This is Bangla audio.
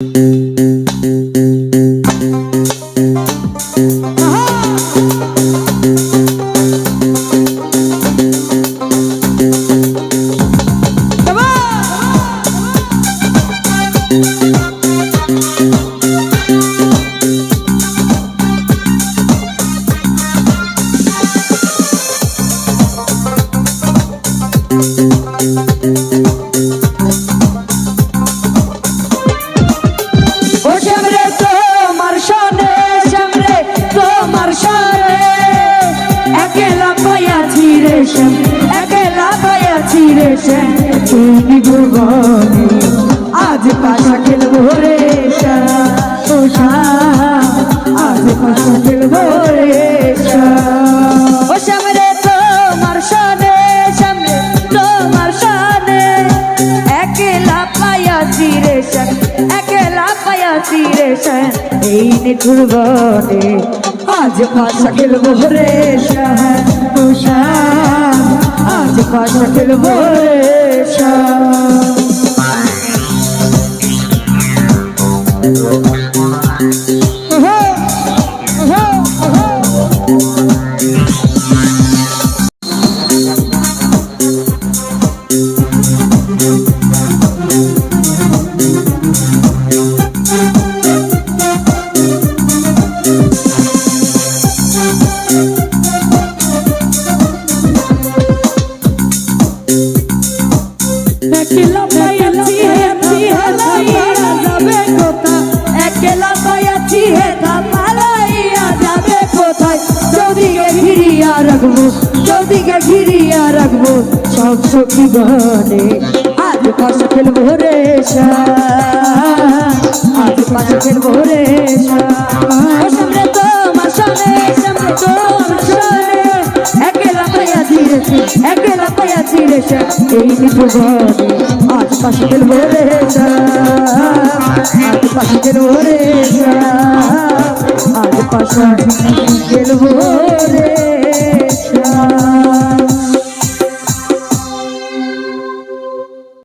ও শ্যাম একেলা পাইয়াছি রে শ্যাম তুমি ভুবনে। আজ পাশা খেলব রে শ্যাম ও শ্যাম আজ পাশা খেলব রে শ্যাম ও শ্যামরে তোমার সনে শ্যামরে তোমার সনে একেলা পাইয়াছি রে শ্যাম একেলা পাইয়াছি রে শ্যাম এই নিঠুর বনে। আজ পাশা খেলব রে শ্যাম ও শ্যাম আজ পাশা খেলব রে একলা পাইয়াছি হেছি হেলাইয়া যাবে কোথায় একলা পাইয়াছি হেতা পালাইয়া যাবে কোথায়? যদিকে ঘিরিয়া রাখব যদিকে ঘিরিয়া রাখব, সব সখী বনে আজ পাশে খেলব রে আজ পাশে খেলব রে পাইয়াছি রে এই নিভুবনে আজ পাশে খেলব রে আজ পাশে খেলব রে শ্যাম। আজ পাশে